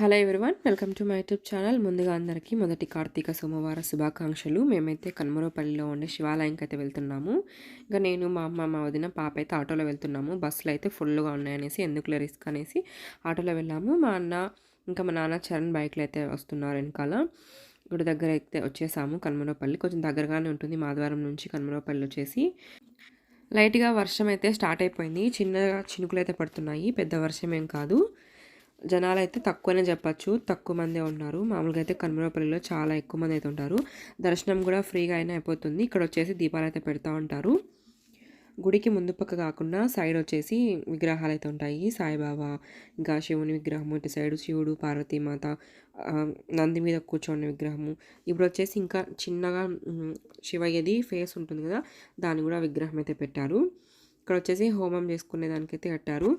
Hello everyone welcome to my YouTube channel ముందుగా అందరికీ మొదటి కార్తీక సోమవార శుభాకాంక్షలు. మేమైతే కనుమరపల్లిలో ఉండే శివాలయంకి అయితే వెళ్తున్నాము. ఇంకా నేను మా అమ్మ మా వదిన పాప అయితే ఆటోలో వెళ్తున్నాము. బస్సులు అయితే ఫుల్గా ఉన్నాయనేసి ఎందుకులే రిస్క్ అనేసి ఆటోలో వెళ్ళాము. మా అన్న ఇంకా మా నాన్న చరణ్ బైక్లో అయితే వస్తున్నారు వెనకాల. గుడి దగ్గర అయితే వచ్చేసాము కనుమరపల్లి. కొంచెం దగ్గరగానే ఉంటుంది మాధవరం నుంచి కనుమరపల్లి వచ్చేసి. లైట్గా వర్షం అయితే స్టార్ట్ అయిపోయింది. చిన్నగా చినుకులు అయితే పడుతున్నాయి. పెద్ద వర్షం ఏం కాదు. జనాలు అయితే తక్కువనే చెప్పచ్చు. తక్కువ మందే ఉన్నారు. మామూలుగా అయితే కనుమరపల్లిలో చాలా ఎక్కువ మంది అయితే ఉంటారు. దర్శనం కూడా ఫ్రీగా అయినా అయిపోతుంది. ఇక్కడ వచ్చేసి దీపాలు అయితే పెడతా ఉంటారు. గుడికి ముందు పక్క కాకుండా సైడ్ వచ్చేసి విగ్రహాలు అయితే ఉంటాయి. సాయిబాబా ఇంకా శివుని విగ్రహము ఇటు సైడ్ శివుడు పార్వతీమాత నంది మీద కూర్చొని విగ్రహము. ఇప్పుడు వచ్చేసి ఇంకా చిన్నగా శివయ్యది ఫేస్ ఉంటుంది కదా దాన్ని కూడా విగ్రహం అయితే పెట్టారు. ఇక్కడ వచ్చేసి హోమం చేసుకునే దానికైతే కట్టారు.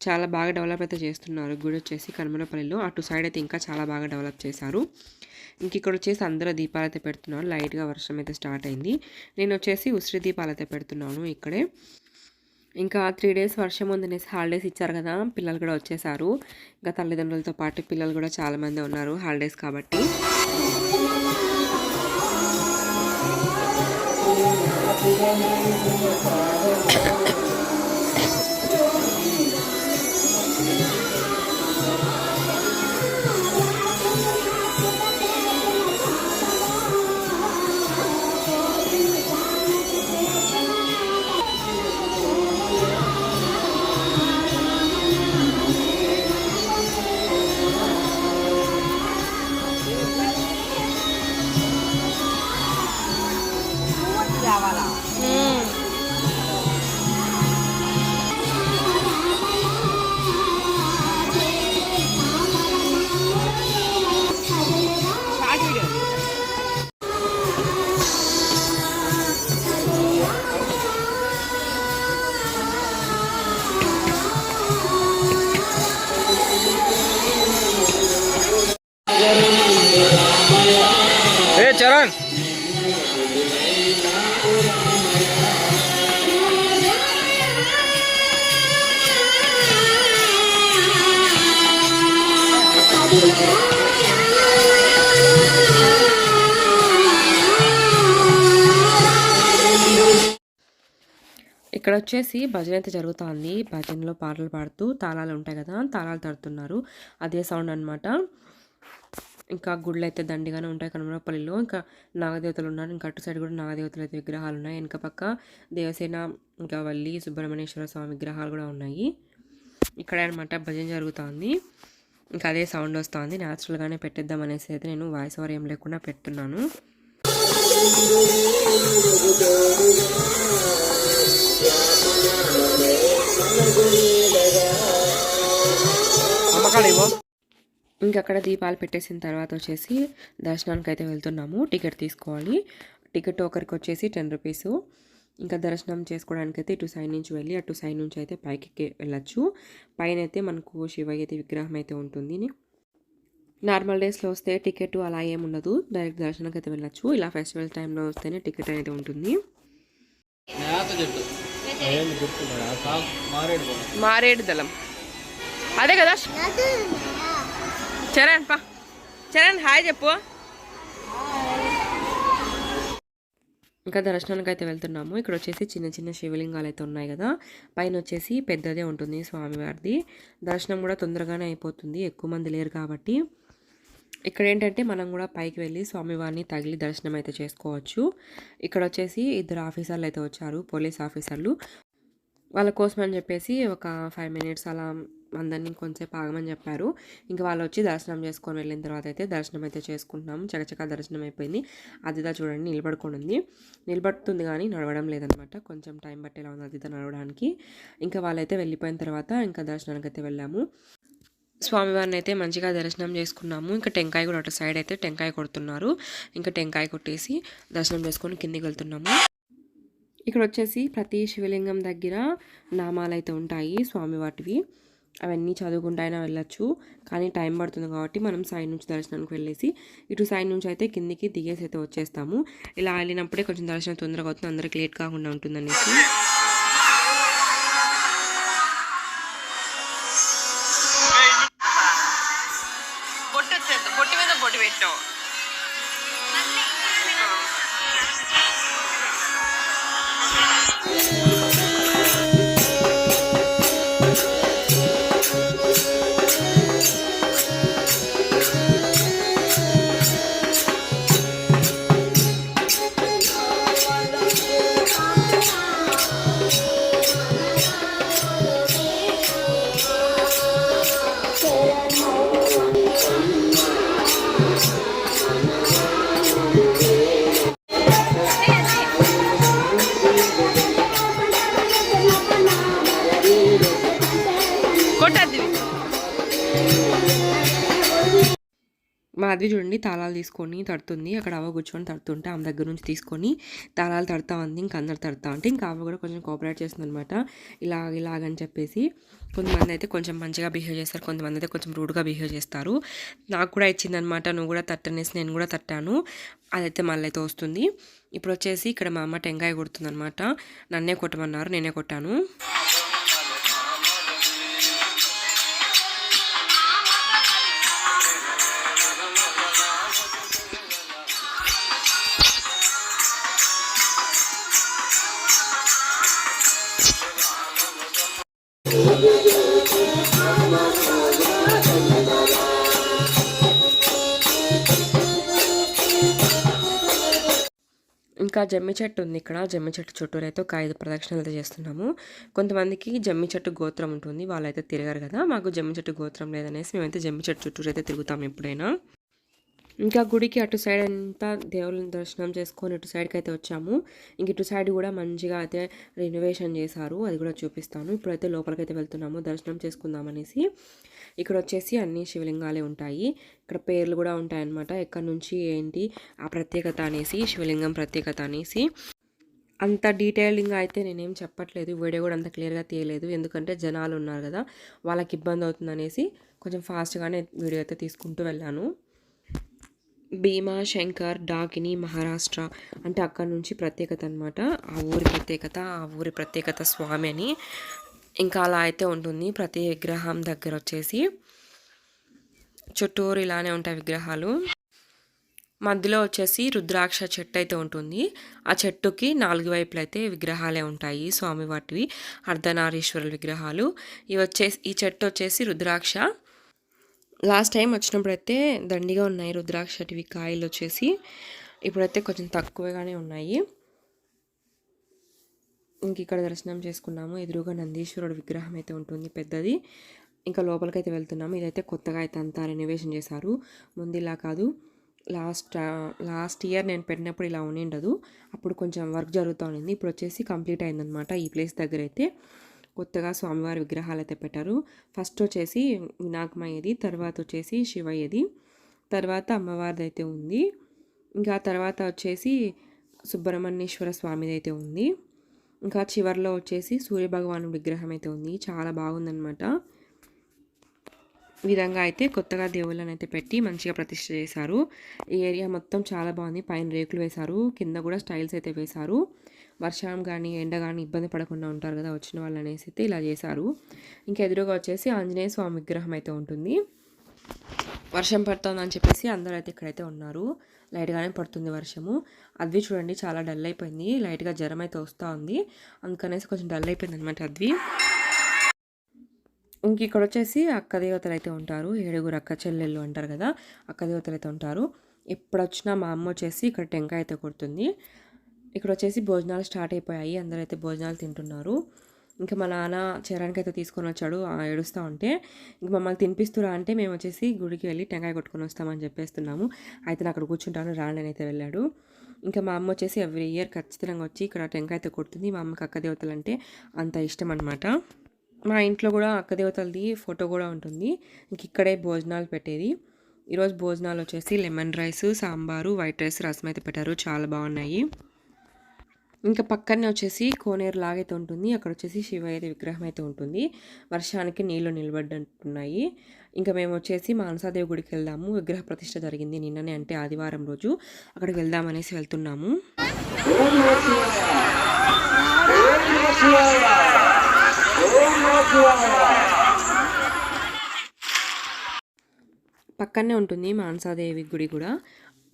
చాలా బాగా డెవలప్ అయితే చేస్తున్నారు. గుడి వచ్చేసి కనుమలపల్లిలో అటు సైడ్ అయితే ఇంకా చాలా బాగా డెవలప్ చేశారు. ఇంక ఇక్కడ వచ్చేసి అందరూ దీపాలు అయితే పెడుతున్నారు. లైట్గా వర్షం అయితే స్టార్ట్ అయింది. నేను వచ్చేసి ఉసిరి దీపాలు అయితే పెడుతున్నాను ఇక్కడే. ఇంకా త్రీ డేస్ వర్షం ఉందనేసి హాలిడేస్ ఇచ్చారు కదా. పిల్లలు కూడా వచ్చేసారు. ఇంకా తల్లిదండ్రులతో పాటు పిల్లలు కూడా చాలామంది ఉన్నారు హాలిడేస్ కాబట్టి. ఇక్కడ వచ్చేసి భజన అయితే జరుగుతుంది. భజనలో పాటలు పాడుతూ తాళాలు ఉంటాయి కదా తాళాలు తడుతున్నారు. అదే సౌండ్ అన్నమాట. ఇంకా గుళ్ళు అయితే దండిగానే ఉంటాయి కనుమరపల్లిలో. ఇంకా నాగదేవతలు ఉన్నారు. ఇంకా అటు సైడ్ కూడా నాగదేవతల అయితే విగ్రహాలు ఉన్నాయి. వెనక పక్క దేవసేన ఇంకా వల్లి సుబ్రహ్మణ్యేశ్వర స్వామి విగ్రహాలు కూడా ఉన్నాయి. ఇక్కడ అనమాట భజన జరుగుతుంది. ఇంకా అదే సౌండ్ వస్తుంది. న్యాచురల్గానే పెట్టేద్దాం అనేసి అయితే నేను వాయిస్ ఓవర్ ఏం లేకుండా పెడుతున్నాను. అమ్మకాడ ఇంకా అక్కడ దీపాలు పెట్టేసిన తర్వాత వచ్చేసి దర్శనానికి అయితే వెళ్తున్నాము. టికెట్ తీసుకోవాలి. టికెట్ ఒకరికి వచ్చేసి టెన్ రూపీస్. ఇంకా దర్శనం చేసుకోవడానికి అయితే ఇటు సైడ్ నుంచి వెళ్ళి అటు సైడ్ నుంచి అయితే పైకి వెళ్ళచ్చు. పైన అయితే మనకు శివయ్య అయితే విగ్రహం అయితే ఉంటుంది. నార్మల్ డేస్లో వస్తే టికెట్ అలా ఏమి ఉండదు. డైరెక్ట్ దర్శనానికి అయితే వెళ్ళచ్చు. ఇలా ఫెస్టివల్ టైంలో వస్తేనే టికెట్ అనేది ఉంటుంది. మారేడు దళం. అదే కదా? చరణ్ పా. చరణ్ హాయ్ చెప్పు. ఇంకా దర్శనానికి అయితే వెళ్తున్నాము. ఇక్కడ వచ్చేసి చిన్న చిన్న శివలింగాలు అయితే ఉన్నాయి కదా. పైన వచ్చేసి పెద్దదే ఉంటుంది స్వామివారిది. దర్శనం కూడా తొందరగానే అయిపోతుంది. ఎక్కువ మంది లేరు కాబట్టి. ఇక్కడ ఏంటంటే మనం కూడా పైకి వెళ్ళి స్వామివారిని తగిలి దర్శనం అయితే చేసుకోవచ్చు. ఇక్కడ వచ్చేసి ఇద్దరు ఆఫీసర్లు అయితే వచ్చారు పోలీస్ ఆఫీసర్లు. వాళ్ళ కోసం అని చెప్పేసి ఒక ఫైవ్ మినిట్స్ అలా అందరినీ కొంచెంసేపు ఆగమని చెప్పారు. ఇంకా వాళ్ళు వచ్చి దర్శనం చేసుకొని వెళ్ళిన తర్వాత అయితే దర్శనం అయితే చేసుకుంటున్నాం. చకచకా దర్శనం అయిపోయింది. అదిదా చూడండి నిలబడుకొని ఉంది. నిలబడుతుంది కానీ నడవడం లేదనమాట. కొంచెం టైం పట్టేలా ఉంది అదిదా నడవడానికి. ఇంకా వాళ్ళైతే వెళ్ళిపోయిన తర్వాత ఇంకా దర్శనానికి అయితే వెళ్ళాము. స్వామివారిని అయితే మంచిగా దర్శనం చేసుకున్నాము. ఇంకా టెంకాయ కూడా అటు సైడ్ అయితే టెంకాయ కొడుతున్నారు. ఇంకా టెంకాయ కొట్టేసి దర్శనం చేసుకొని కిందికి వెళ్తున్నాము. ఇక్కడ వచ్చేసి ప్రతి శివలింగం దగ్గర నామాలు అయితే ఉంటాయి స్వామివాటివి అవన్నీ చదువుకుంటూ అయినా వెళ్ళొచ్చు. కానీ టైం పడుతుంది కాబట్టి మనం సైడ్ నుంచి దర్శనానికి వెళ్ళేసి ఇటు సైడ్ నుంచి అయితే కిందికి దిగేసి అయితే వచ్చేస్తాము. ఇలా వెళ్ళినప్పుడే కొంచెం దర్శనం తొందరగా అవుతుంది. అందరికి లేట్ కాకుండా ఉంటుందనేసి. కొట్టద్ది. మాధవి చూడండి తాళాలు తీసుకొని తడుతుంది. అక్కడ అవ్వ కూర్చొని తడుతుంటే ఆమె దగ్గర నుంచి తీసుకొని తాళాలు తడతా ఉంది ఇంకా అందరు తడతా ఉంటే ఇంకా అవ్వ కూడా కొంచెం కోఆపరేట్ చేస్తుంది అనమాట ఇలా ఇలాగని చెప్పేసి కొంతమంది అయితే కొంచెం మంచిగా బిహేవ్ చేస్తారు కొంతమంది అయితే కొంచెం రూడ్గా బిహేవ్ చేస్తారు. నాకు కూడా ఇచ్చిందనమాట నువ్వు కూడా తట్టనేసి నేను కూడా తట్టాను. అదైతే మళ్ళీ అయితే వస్తుంది. ఇప్పుడు వచ్చేసి ఇక్కడ మా అమ్మ టెంకాయ కొడుతుందనమాట నన్నే కొట్టమన్నారు నేనే కొట్టాను. ఇంకా జమ్మి చెట్టు ఉంది ఇక్కడ. జమ్మి చెట్టు చుట్టూరు అయితే ఒక ఐదు ప్రదక్షిణలు అయితే చేస్తున్నాము. కొంతమందికి జమ్మి చెట్టు గోత్రం ఉంటుంది. వాళ్ళైతే తిరగరు కదా. మాకు జమ్మి చెట్టు గోత్రం లేదనేసి మేమైతే జమ్మి చెట్టు చుట్టూరు అయితే తిరుగుతాం ఎప్పుడైనా. ఇంకా గుడికి అటు సైడ్ అంతా దేవుళ్ళని దర్శనం చేసుకొని ఇటు సైడ్కి అయితే వచ్చాము. ఇంక ఇటు సైడ్ కూడా మంచిగా అయితే రెనోవేషన్ చేశారు. అది కూడా చూపిస్తాను. ఇప్పుడైతే లోపలికి అయితే వెళ్తున్నాము. దర్శనం చేసుకుందాం అనేసి. ఇక్కడ వచ్చేసి అన్ని శివలింగాలే ఉంటాయి. ఇక్కడ పేర్లు కూడా ఉంటాయన్నమాట. ఎక్కడి నుంచి ఏంటి ఆ ప్రత్యేకత అనేసి శివలింగం ప్రత్యేకత అనేసి. అంత డీటెయిలింగ్ అయితే నేనేం చెప్పట్లేదు. వీడియో కూడా అంత క్లియర్గా తీయలేదు. ఎందుకంటే జనాలు ఉన్నారు కదా వాళ్ళకి ఇబ్బంది అవుతుందనేసి కొంచెం ఫాస్ట్గానే వీడియో అయితే తీసుకుంటూ వెళ్ళాను. భీమా శంకర్ డాకిని మహారాష్ట్ర అంటే అక్కడ నుంచి ప్రత్యేకత అనమాట ఆ ఊరి ప్రత్యేకత ఆ ఊరి ప్రత్యేకత స్వామి అని ఇంకా అలా అయితే ఉంటుంది. ప్రతి విగ్రహం దగ్గర వచ్చేసి చుట్టూరు ఇలానే ఉంటాయి విగ్రహాలు. మధ్యలో వచ్చేసి రుద్రాక్ష చెట్టు అయితే ఉంటుంది. ఆ చెట్టుకి నాలుగు వైపులు అయితే విగ్రహాలే ఉంటాయి స్వామి వాటివి అర్ధనారీశ్వరుల విగ్రహాలు. ఇవి వచ్చేసి ఈ చెట్టు వచ్చేసి రుద్రాక్ష. లాస్ట్ టైం వచ్చినప్పుడు అయితే దండిగా ఉన్నాయి రుద్రాక్షటివి కాయలు వచ్చేసి. ఇప్పుడైతే కొంచెం తక్కువగానే ఉన్నాయి. ఇంక ఇక్కడ దర్శనం చేసుకున్నాము. ఎదురుగా నందీశ్వరుడు విగ్రహం అయితే ఉంటుంది పెద్దది. ఇంకా లోపలికైతే వెళ్తున్నాము. ఇదైతే కొత్తగా అయితే అంతా రెనోవేషన్ చేశారు. ముందు ఇలా కాదు. లాస్ట్ లాస్ట్ ఇయర్ నేను పెట్టినప్పుడు ఇలా ఉండిండదు. అప్పుడు కొంచెం వర్క్ జరుగుతూ ఉండింది. ఇప్పుడు వచ్చేసి కంప్లీట్ అయిందనమాట ఈ ప్లేస్ దగ్గర అయితే. కొత్తగా స్వామివారి విగ్రహాలు అయితే పెట్టారు. ఫస్ట్ వచ్చేసి వినాయకమయ్యది తర్వాత వచ్చేసి శివయ్యది. తర్వాత అమ్మవారిది అయితే ఉంది. ఇంకా తర్వాత వచ్చేసి సుబ్రహ్మణ్యేశ్వర స్వామిది అయితే ఉంది. ఇంకా చివర్లో వచ్చేసి సూర్యభగవాను విగ్రహం అయితే ఉంది. చాలా బాగుందన్నమాట. ఈ విధంగా అయితే కొత్తగా దేవుళ్ళని అయితే పెట్టి మంచిగా ప్రతిష్ట చేశారు. ఈ ఏరియా మొత్తం చాలా బాగుంది. పైన రేకులు వేశారు. కింద కూడా స్టైల్స్ అయితే వేశారు. వర్షం కానీ ఎండ కానీ ఇబ్బంది పడకుండా ఉంటారు కదా వచ్చిన వాళ్ళు అనేసి అయితే ఇలా చేశారు. ఇంకా ఎదురుగా వచ్చేసి ఆంజనేయ స్వామి విగ్రహం అయితే ఉంటుంది. వర్షం పడుతుందని చెప్పేసి అందరూ అయితే ఇక్కడైతే ఉన్నారు. లైట్గానే పడుతుంది వర్షము. అద్వి చూడండి చాలా డల్ అయిపోయింది. లైట్గా జ్వరం అయితే వస్తూ ఉంది. అందుకనేసి కొంచెం డల్ అయిపోయింది అనమాట అద్వి. ఇంక ఇక్కడ వచ్చేసి అక్క దేవతలు అయితే ఉంటారు. ఏడుగురు అక్క చెల్లెళ్ళు అంటారు కదా అక్క దేవతలు అయితే ఉంటారు. ఎప్పుడు వచ్చినా మా అమ్మ వచ్చేసి ఇక్కడ టెంకాయ అయితే కొడుతుంది. ఇక్కడ వచ్చేసి భోజనాలు స్టార్ట్ అయిపోయాయి. అందరైతే భోజనాలు తింటున్నారు. ఇంకా మా నాన్న చరణ్కి అయితే తీసుకొని వచ్చాడు. ఏడుస్తూ ఉంటే ఇంక మమ్మల్ని తినిపిస్తురా అంటే మేము వచ్చేసి గుడికి వెళ్ళి టెంకాయ కొట్టుకొని వస్తామని చెప్పేస్తున్నాము. అయితే నేను అక్కడ కూర్చుంటాను. రాణి అయితే వెళ్ళాడు. ఇంకా మా అమ్మ వచ్చేసి ఎవ్రీ ఇయర్ ఖచ్చితంగా వచ్చి ఇక్కడ టెంకాయ అయితే కొడుతుంది. మా అమ్మకి అక్క దేవతలు అంటే అంత ఇష్టం అనమాట మా ఇంట్లో కూడా అక్క దేవతలది ఫోటో కూడా ఉంటుంది. ఇంక ఇక్కడే భోజనాలు పెట్టేది. ఈరోజు భోజనాలు వచ్చేసి lemon rice sambar white rice rasam అయితే పెట్టారు. చాలా బాగున్నాయి. ఇంకా పక్కనే వచ్చేసి కోనేరు లాగైతే ఉంటుంది. అక్కడ వచ్చేసి శివయ్య విగ్రహం అయితే ఉంటుంది. వర్షానికి నీళ్ళు నిలబడ్డంటున్నాయి. ఇంకా మేము వచ్చేసి మానసాదేవి గుడికి వెళ్దాము. విగ్రహ ప్రతిష్ట జరిగింది నిన్ననే అంటే ఆదివారం రోజు. అక్కడికి వెళ్దామనేసి వెళ్తున్నాము. పక్కనే ఉంటుంది మానసాదేవి గుడి కూడా.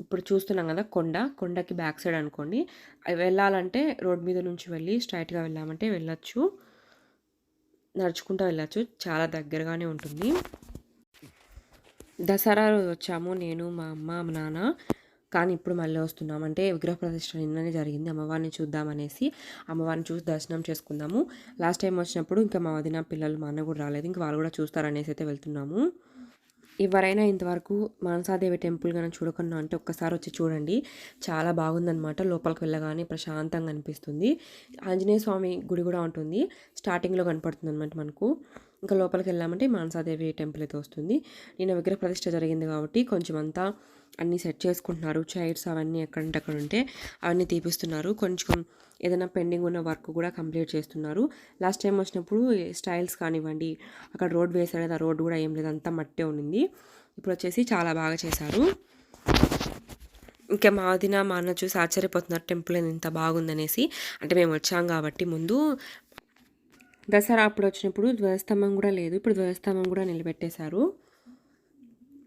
ఇప్పుడు చూస్తున్నాం కదా కొండ. కొండకి బ్యాక్ సైడ్ అనుకోండి. వెళ్ళాలంటే రోడ్ మీద నుంచి వెళ్ళి స్ట్రైట్గా వెళ్ళామంటే వెళ్ళొచ్చు. నడుచుకుంటూ వెళ్ళచ్చు. చాలా దగ్గరగానే ఉంటుంది. దసరా రోజు వచ్చాము. నేను మా అమ్మ మా నాన్న. కానీ ఇప్పుడు మళ్ళీ వస్తున్నాం. అంటే విగ్రహ ప్రతిష్ట నిన్ననే జరిగింది. అమ్మవారిని చూద్దామనేసి అమ్మవారిని చూసి దర్శనం చేసుకుందాము. లాస్ట్ టైం వచ్చినప్పుడు ఇంకా మా వదిన పిల్లలు మా అన్న కూడా రాలేదు. ఇంకా వాళ్ళు కూడా చూస్తారనేసి అయితే వెళ్తున్నాము. ఎవరైనా ఇంతవరకు మానసాదేవి టెంపుల్ కానీ చూడకుండా అంటే ఒక్కసారి వచ్చి చూడండి. చాలా బాగుందనమాట లోపలికి వెళ్ళగానే ప్రశాంతంగా అనిపిస్తుంది. ఆంజనేయ స్వామి గుడి కూడా ఉంటుంది. స్టార్టింగ్లో కనపడుతుంది అనమాట మనకు. ఇంకా లోపలికి వెళ్ళామంటే మానసాదేవి టెంపుల్ అయితే వస్తుంది. నేను విగ్రహ ప్రతిష్ట జరిగింది కాబట్టి కొంచెం అంతా అన్నీ సెట్ చేసుకుంటున్నారు. చైర్స్ అవన్నీ ఎక్కడంటే అక్కడ ఉంటే అవన్నీ తీపిస్తున్నారు. కొంచెం ఏదైనా పెండింగ్ ఉన్న వర్క్ కూడా కంప్లీట్ చేస్తున్నారు. లాస్ట్ టైం వచ్చినప్పుడు స్టైల్స్ కానివ్వండి అక్కడ రోడ్ వేసారు ఆ రోడ్ కూడా ఏం లేదు అంతా మట్టే ఉండింది. ఇప్పుడు వచ్చేసి చాలా బాగా చేశారు. ఇంకా మా వదిన మా అన్న చూసి ఆశ్చర్యపోతున్నారు టెంపుల్ ఇంత బాగుందనేసి. అంటే మేము వచ్చాం కాబట్టి ముందు దసరా అప్పుడు వచ్చినప్పుడు ధ్వజస్తంభం కూడా లేదు ఇప్పుడు ధ్వజస్తంభం కూడా నిలబెట్టేశారు.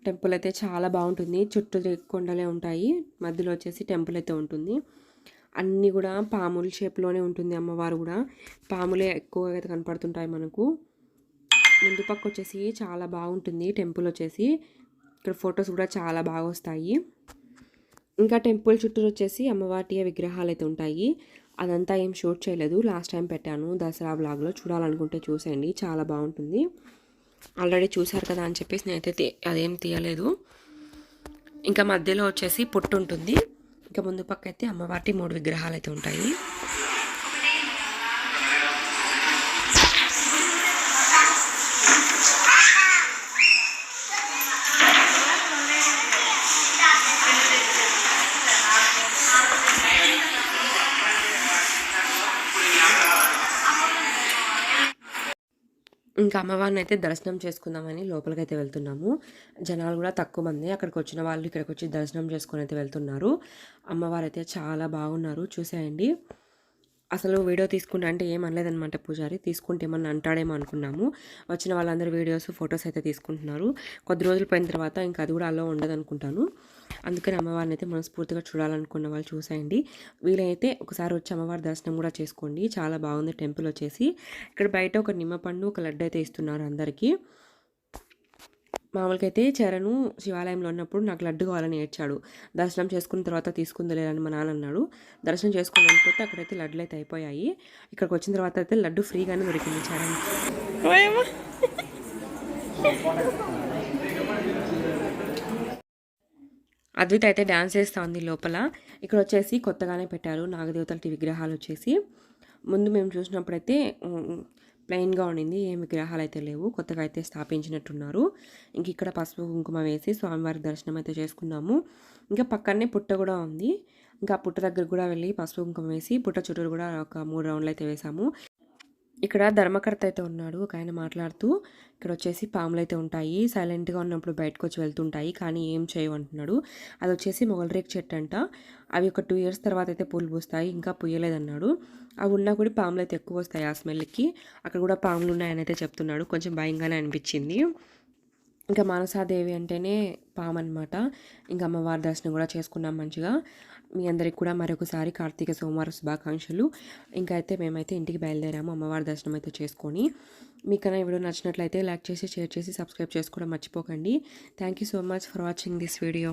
టెంపుల్ అయితే చాలా బాగుంటుంది. చుట్టూ కొండలే ఉంటాయి. మధ్యలో వచ్చేసి టెంపుల్ అయితే ఉంటుంది. అన్నీ కూడా పాముల షేప్లోనే ఉంటుంది అమ్మవారు కూడా. పాములే ఎక్కువగా అయితే కనపడుతుంటాయి మనకు. ముందు పక్క వచ్చేసి చాలా బాగుంటుంది టెంపుల్ వచ్చేసి. ఇక్కడ ఫొటోస్ కూడా చాలా బాగా వస్తాయి. ఇంకా టెంపుల్ చుట్టూరు వచ్చేసి అమ్మవారి విగ్రహాలు అయితే ఉంటాయి. అదంతా ఏం షూట్ చేయలేదు. లాస్ట్ టైం పెట్టాను. దసరా బ్లాగ్లో చూడాలనుకుంటే చూసేయండి. చాలా బాగుంటుంది. ఆల్రెడీ చూశారు కదా అని చెప్పేసి నేనైతే అదేం తీయలేదు. ఇంకా మధ్యలో వచ్చేసి పొట్టు ఉంటుంది. ఇంకా ముందు పక్క అయితే అమ్మవారి మూడు విగ్రహాలు అయితే ఉంటాయి. ఇంకా అమ్మవారిని అయితే దర్శనం చేసుకుందామని లోపలికైతే వెళ్తున్నాము. జనాలు కూడా తక్కువ మంది. అక్కడికి వచ్చిన వాళ్ళు ఇక్కడికి వచ్చి దర్శనం చేసుకొని అయితే వెళ్తున్నారు. అమ్మవారు అయితే చాలా బాగున్నారు. చూసేయండి. అసలు వీడియో తీసుకుంటా అంటే ఏం అనలేదనమాట పూజారి. తీసుకుంటే ఏమన్నా అంటాడేమో అనుకున్నాము. వచ్చిన వాళ్ళందరూ వీడియోస్ ఫొటోస్ అయితే తీసుకుంటున్నారు. కొద్ది రోజులు పోయిన తర్వాత ఇంకా అది కూడా అలా ఉండదు అనుకుంటాను. అందుకని అమ్మవారిని అయితే మనస్ఫూర్తిగా చూడాలనుకున్న వాళ్ళు చూసేయండి. వీలైతే ఒకసారి వచ్చి అమ్మవారి దర్శనం కూడా చేసుకోండి. చాలా బాగుంది టెంపుల్ వచ్చేసి. ఇక్కడ బయట ఒక నిమ్మపండు ఒక లడ్డు అయితే ఇస్తున్నారు అందరికీ. మామూలుగా అయితే చరణు శివాలయంలో ఉన్నప్పుడు నాకు లడ్డు కావాలని ఏడ్చాడు. దర్శనం చేసుకున్న తర్వాత తీసుకుందలేదని మా నాన్న అన్నాడు. దర్శనం చేసుకుని వెళ్ళిపోతే అక్కడైతే లడ్డులు అయితే అయిపోయాయి. ఇక్కడికి వచ్చిన తర్వాత అయితే లడ్డు ఫ్రీగానే దొరికింది చరణ్ అద్విత అయితే డ్యాన్స్ చేస్తూ ఉంది లోపల. ఇక్కడ వచ్చేసి కొత్తగానే పెట్టారు నాగదేవతలకి విగ్రహాలు వచ్చేసి. ముందు మేము చూసినప్పుడైతే ప్లెయిన్గా ఉండింది ఏం విగ్రహాలు అయితే లేవు కొత్తగా అయితే స్థాపించినట్టున్నారు. ఇంక ఇక్కడ పసుపు కుంకుమ వేసి స్వామివారి దర్శనం అయితే చేసుకున్నాము. ఇంకా పక్కనే పుట్ట కూడా ఉంది. ఇంకా పుట్ట దగ్గర కూడా వెళ్ళి పసుపు కుంకుమ వేసి పుట్ట చుట్టూరు కూడా ఒక మూడు రౌండ్లు అయితే వేసాము. ఇక్కడ ధర్మకర్త అయితే ఉన్నాడు ఒక ఆయన మాట్లాడుతూ ఇక్కడ వచ్చేసి పాములు అయితే ఉంటాయి సైలెంట్గా ఉన్నప్పుడు బయటకు వచ్చి వెళ్తుంటాయి కానీ ఏం చేయమంటున్నాడు అది వచ్చేసి మొగలరేక్ చెట్టు అంట. అవి ఒక టూ ఇయర్స్ తర్వాత అయితే పూలు పూస్తాయి ఇంకా పూయలేదన్నాడు. అవి ఉన్నా కూడా పాములు అయితే ఎక్కువ వస్తాయి ఆ స్మెల్కి అక్కడ కూడా పాములు ఉన్నాయని అయితే చెప్తున్నాడు. కొంచెం భయంగానే అనిపించింది. ఇంకా మానసాదేవి అంటేనే పాము అనమాట ఇంకా అమ్మవారి దర్శనం కూడా చేసుకున్నాం మంచిగా. మీ అందరికి కూడా మరొకసారి కార్తీక సోమవార శుభాకాంక్షలు. ఇంకా అయితే మేమైతే ఇంటికి బయలుదేరాము అమ్మవారి దర్శనం అయితే చేసుకొని. మీకన్నా వీడియో నచ్చినట్లయితే లైక్ చేసి షేర్ చేసి సబ్స్క్రైబ్ చేసుకోవడం మర్చిపోకండి. Thank you so much for watching this video